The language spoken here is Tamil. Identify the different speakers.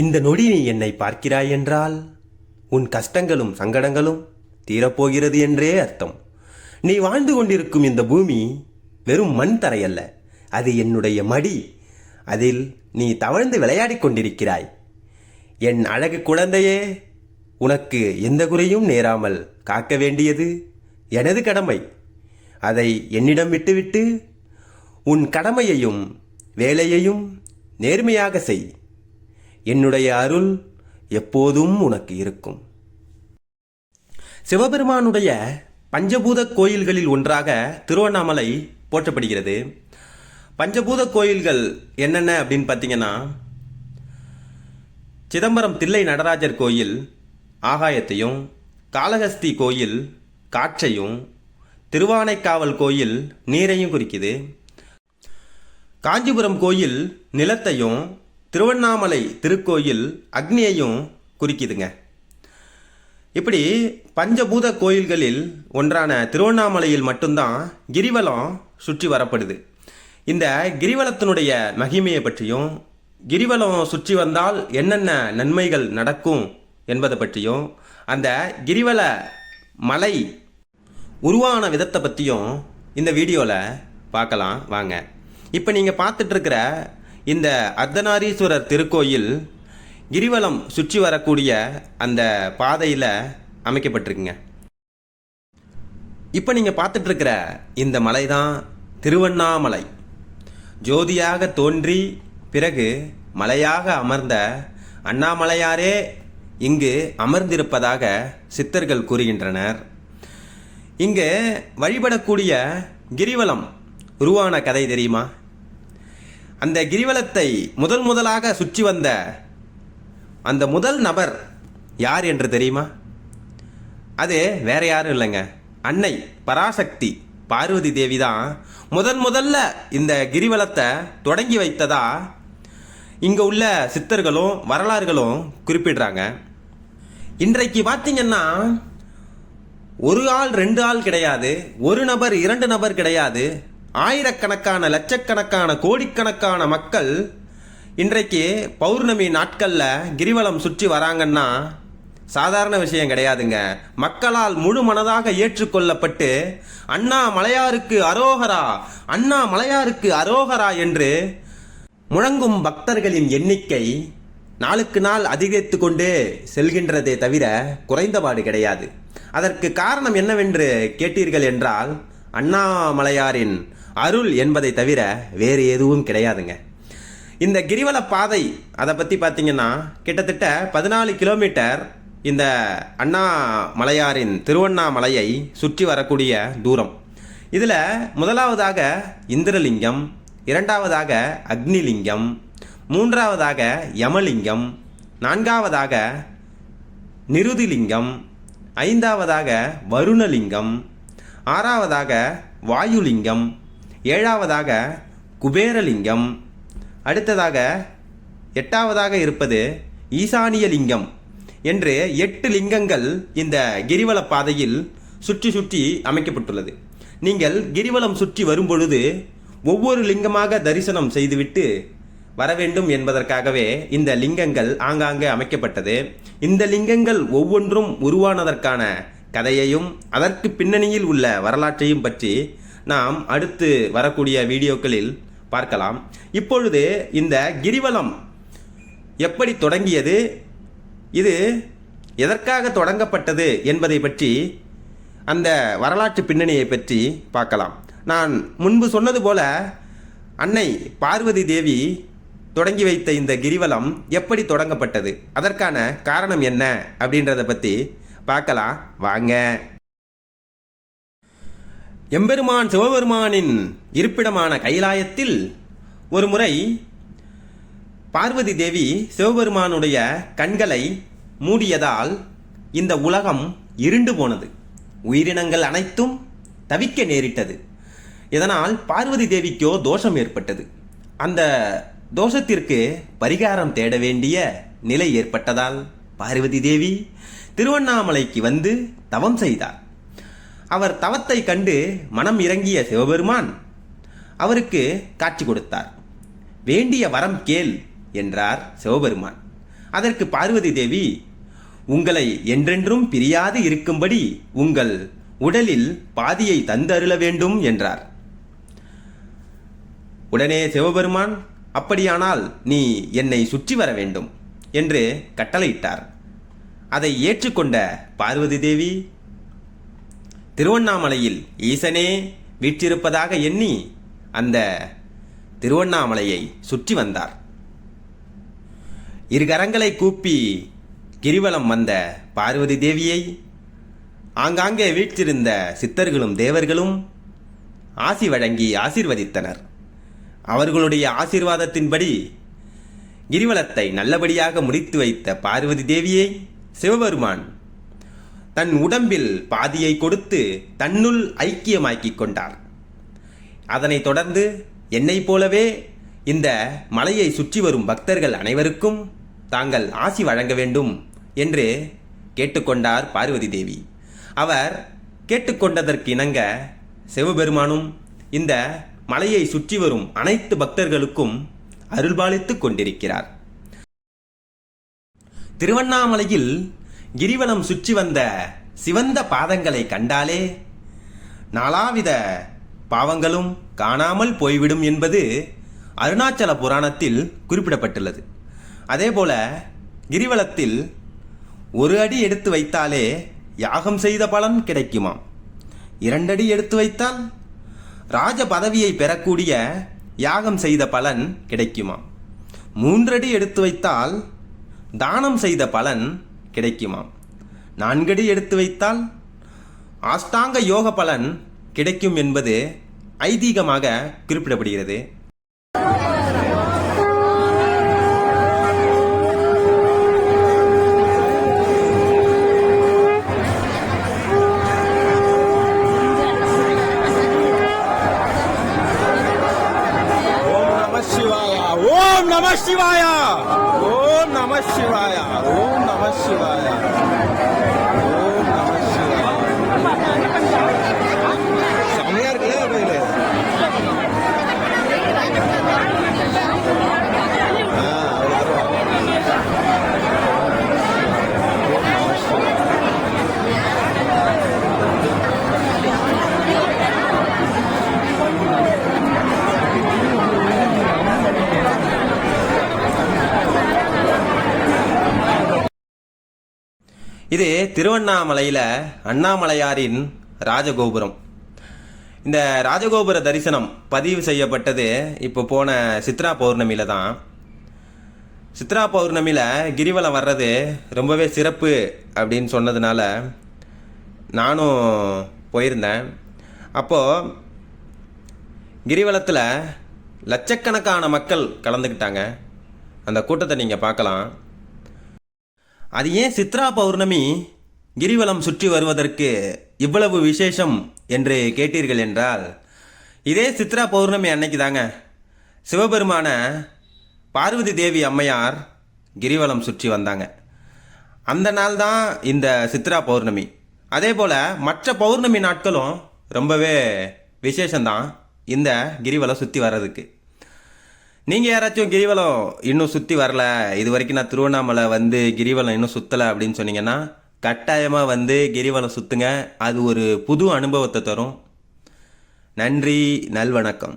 Speaker 1: இந்த நொடி நீ என்னை பார்க்கிறாய் என்றால் உன் கஷ்டங்களும் சங்கடங்களும் தீரப்போகிறது என்றே அர்த்தம். நீ வாழ்ந்து கொண்டிருக்கும் இந்த பூமி வெறும் மண் தரையல்ல அது என்னுடைய மடி. அதில் நீ தவழ்ந்து விளையாடிக் கொண்டிருக்கிறாய். என் அழகு குழந்தையே உனக்கு எந்த குறையும் நேராமல் காக்க வேண்டியது எனது கடமை. அதை என்னிடம் விட்டுவிட்டு உன் கடமையையும் வேலையையும் நேர்மையாக செய். என்னுடைய அருள் எப்போதும் உனக்கு இருக்கும். சிவபெருமானுடைய பஞ்சபூத கோயில்களில் ஒன்றாக திருவண்ணாமலை போற்றப்படுகிறது. பஞ்சபூத கோயில்கள் என்னென்ன அப்படின்னு பார்த்தீங்கன்னா சிதம்பரம் தில்லை நடராஜர் கோயில் ஆகாயத்தையும் காளகஸ்தி கோயில் காற்றையும் திருவானைக்காவல் கோயில் நீரையும் குறிக்குது. காஞ்சிபுரம் கோயில் நிலத்தையும் திருவண்ணாமலை திருக்கோயில் அக்னியையும் குறிக்குதுங்க. இப்படி பஞ்சபூத கோயில்களில் ஒன்றான திருவண்ணாமலையில் மட்டும்தான் கிரிவலம் சுற்றி வரப்படுது. இந்த கிரிவலத்தினுடைய மகிமையை பற்றியும் கிரிவலம் சுற்றி வந்தால் என்னென்ன நன்மைகள் நடக்கும் என்பதை பற்றியும் அந்த கிரிவல மலை உருவான விதத்தை பற்றியும் இந்த வீடியோவில் பார்க்கலாம் வாங்க. இப்போ நீங்கள் பார்த்துட்ருக்கிற இந்த அர்த்தநாரீஸ்வரர் திருக்கோயில் கிரிவலம் சுற்றி வரக்கூடிய அந்த பாதையில் அமைக்கப்பட்டிருக்குங்க. இப்போ நீங்கள் பார்த்துட்ருக்கிற இந்த மலை தான் திருவண்ணாமலை. ஜோதியாக தோன்றி பிறகு மலையாக அமர்ந்த அண்ணாமலையாரே இங்கு அமர்ந்திருப்பதாக சித்தர்கள் கூறுகின்றனர். இங்கு வழிபடக்கூடிய கிரிவலம் உருவான கதை தெரியுமா? அந்த கிரிவலத்தை முதல் முதலாக சுற்றி வந்த அந்த முதல் நபர் யார் என்று தெரியுமா? அது வேற யாரும் இல்லைங்க. அன்னை பராசக்தி பார்வதி தேவி தான் முதன் முதல்ல இந்த கிரிவலத்தை தொடங்கி வைத்ததா இங்கே உள்ள சித்தர்களும் வரலாறுகளும் குறிப்பிடுறாங்க. இன்றைக்கு பார்த்தீங்கன்னா ஒரு ஆள் ரெண்டு ஆள் கிடையாது. ஒரு நபர் இரண்டு நபர் கிடையாது. ஆயிரக்கணக்கான லட்சக்கணக்கான கோடிக்கணக்கான மக்கள் இன்றைக்கு பௌர்ணமி நாட்களில் கிரிவலம் சுற்றி வராங்கன்னா சாதாரண விஷயம் கிடையாதுங்க. மக்களால் முழு மனதாக ஏற்றுக்கொள்ளப்பட்டு அண்ணா மலையாருக்கு அரோகரா அண்ணா மலையாருக்கு அரோகரா என்று முழங்கும் பக்தர்களின் எண்ணிக்கை நாளுக்கு நாள் அதிகரித்து கொண்டே செல்கின்றதே தவிர குறைந்தபாடு கிடையாது. அதற்கு காரணம் என்னவென்று கேட்டீர்கள் என்றால் அண்ணாமலையாரின் அருள் என்பதை தவிர வேறு எதுவும் கிடையாதுங்க. இந்த கிரிவல பாதை அதை பற்றி பார்த்தீங்கன்னா கிட்டத்தட்ட பதினாலு கிலோமீட்டர் இந்த அண்ணாமலையாரின் திருவண்ணாமலையை சுற்றி வரக்கூடிய தூரம். இதில் முதலாவதாக இந்திரலிங்கம் இரண்டாவதாக அக்னிலிங்கம் மூன்றாவதாக யமலிங்கம் நான்காவதாக நிருதிலிங்கம் ஐந்தாவதாக வருணலிங்கம் ஆறாவதாக வாயுலிங்கம் ஏழாவதாக குபேரலிங்கம். அடுத்ததாக எட்டாவதாக இருப்பது ஈசானிய லிங்கம் என்று எட்டு லிங்கங்கள் இந்த கிரிவல பாதையில் சுற்றி சுற்றி அமைக்கப்பட்டுள்ளது. நீங்கள் கிரிவலம் சுற்றி வரும்பொழுது ஒவ்வொரு லிங்கமாக தரிசனம் செய்துவிட்டு வர வேண்டும் என்பதற்காகவே இந்த லிங்கங்கள் ஆங்காங்கே அமைக்கப்பட்டது. இந்த லிங்கங்கள் ஒவ்வொன்றும் உருவானதற்கான கதையையும் அதற்கு பின்னணியில் உள்ள வரலாற்றையும் பற்றி நாம் அடுத்து வரக்கூடிய வீடியோக்களில் பார்க்கலாம். இப்பொழுது இந்த கிரிவலம் எப்படி தொடங்கியது? இது எதற்காக தொடங்கப்பட்டது என்பதை பற்றி அந்த வரலாற்று பின்னணியை பற்றி பார்க்கலாம். நான் முன்பு சொன்னது போல அன்னை பார்வதி தேவி தொடங்கி வைத்த இந்த கிரிவலம் எப்படி தொடங்கப்பட்டது? அதற்கான காரணம் என்ன? அப்படின்றத பற்றி பார்க்கலாம். வாங்க. எம்பெருமான் சிவபெருமானின் இருப்பிடமான கைலாயத்தில் ஒரு முறை பார்வதி தேவி சிவபெருமானுடைய கண்களை மூடியதால் இந்த உலகம் இருண்டு போனது. உயிரினங்கள் அனைத்தும் தவிக்க நேரிட்டது. இதனால் பார்வதி தேவிக்கோ தோஷம் ஏற்பட்டது. அந்த தோஷத்திற்கு பரிகாரம் தேட வேண்டிய நிலை ஏற்பட்டதால் பார்வதி தேவி திருவண்ணாமலைக்கு வந்து தவம் செய்தார். அவர் தவத்தை கண்டு மனம் இறங்கிய சிவபெருமான் அவருக்கு காட்சி கொடுத்தார். வேண்டிய வரம் கேள் என்றார் சிவபெருமான். அதற்கு பார்வதி தேவி உங்களை என்றென்றும் பிரியாது இருக்கும்படி உங்கள் உடலில் பாதியை தந்தருள வேண்டும் என்றார். உடனே சிவபெருமான் அப்படியானால் நீ என்னை சுற்றி வர வேண்டும் என்று கட்டளையிட்டார். அதை ஏற்றுக்கொண்ட பார்வதி தேவி திருவண்ணாமலையில் ஈசனே வீற்றிருப்பதாக எண்ணி அந்த திருவண்ணாமலையை சுற்றி வந்தார். இரு கரங்களை கூப்பி கிரிவலம் வந்த பார்வதி தேவியை ஆங்காங்கே வீற்றிருந்த சித்தர்களும் தேவர்களும் ஆசி வழங்கி ஆசீர்வதித்தனர். அவர்களுடைய ஆசீர்வாதத்தின்படி கிரிவலத்தை நல்லபடியாக முடித்து வைத்த பார்வதி தேவியை சிவபெருமான் தன் உடம்பில் பாதியை கொடுத்து தன்னுள் ஐக்கியமாக்கிக் கொண்டார். அதனைத் தொடர்ந்து என்னைப் போலவே இந்த மலையை சுற்றி வரும் பக்தர்கள் அனைவருக்கும் தாங்கள் ஆசி வழங்க வேண்டும் என்று கேட்டுக்கொண்டார் பார்வதி தேவி. அவர் கேட்டுக்கொண்டதற்கு இணங்க சிவபெருமானும் இந்த மலையை சுற்றி வரும் அனைத்து பக்தர்களுக்கும் அருள்பாலித்துக் கொண்டிருக்கிறார். திருவண்ணாமலையில் கிரிவலம் சுற்றி வந்த சிவந்த பாதங்களை கண்டாலே நாலாவித பாவங்களும் காணாமல் போய்விடும் என்பது அருணாச்சல புராணத்தில் குறிப்பிடப்பட்டுள்ளது. அதேபோல கிரிவலத்தில் ஒரு அடி எடுத்து வைத்தாலே யாகம் செய்த பலன் கிடைக்குமாம். இரண்டடி எடுத்து வைத்தால் ராஜ பதவியை பெறக்கூடிய யாகம் செய்த பலன் கிடைக்குமாம். மூன்றடி எடுத்து வைத்தால் தானம் செய்த பலன் கிடைக்குமாம் நான்கடி எடுத்து வைத்தால் ஆஷ்டாங்க யோக பலன் கிடைக்கும் என்பது ஐதீகமாக குறிப்பிடப்படுகிறது.
Speaker 2: 什么西瓜呀
Speaker 1: இது திருவண்ணாமலையில் அண்ணாமலையாரின் ராஜகோபுரம். இந்த ராஜகோபுர தரிசனம் பதிவு செய்யப்பட்டது இப்போ போன சித்ரா பௌர்ணமியில் தான். சித்ரா பௌர்ணமியில் கிரிவலம் வர்றது ரொம்பவே சிறப்பு அப்படின்னு சொன்னதுனால நானும் போயிருந்தேன். அப்போது கிரிவலத்தில் லட்சக்கணக்கான மக்கள் கலந்துக்கிட்டாங்க. அந்த கூட்டத்தை நீங்கள் பார்க்கலாம். அது ஏன் சித்ரா பௌர்ணமி கிரிவலம் சுற்றி வருவதற்கு இவ்வளவு விசேஷம் என்று கேட்டீர்கள் என்றால் இதே சித்ரா பௌர்ணமி அன்னைக்கு தாங்க. சிவபெருமான பார்வதி தேவி அம்மையார் கிரிவலம் சுற்றி வந்தாங்க. அந்த நாள் தான் இந்த சித்ரா பௌர்ணமி. அதே போல் மற்ற பௌர்ணமி நாட்களும் ரொம்பவே விசேஷந்தான் இந்த கிரிவலம் சுற்றி வர்றதுக்கு. நீங்கள் யாராச்சும் கிரிவலம் இன்னும் சுற்றி வரல? இது வரைக்கும் நான் திருவண்ணாமலை வந்து கிரிவலம் இன்னும் சுற்றலை அப்படின்னு சொன்னீங்கன்னா கட்டாயமாக வந்து கிரிவலம் சுற்றுங்க அது ஒரு புது அனுபவத்தை தரும். நன்றி நல்வணக்கம்.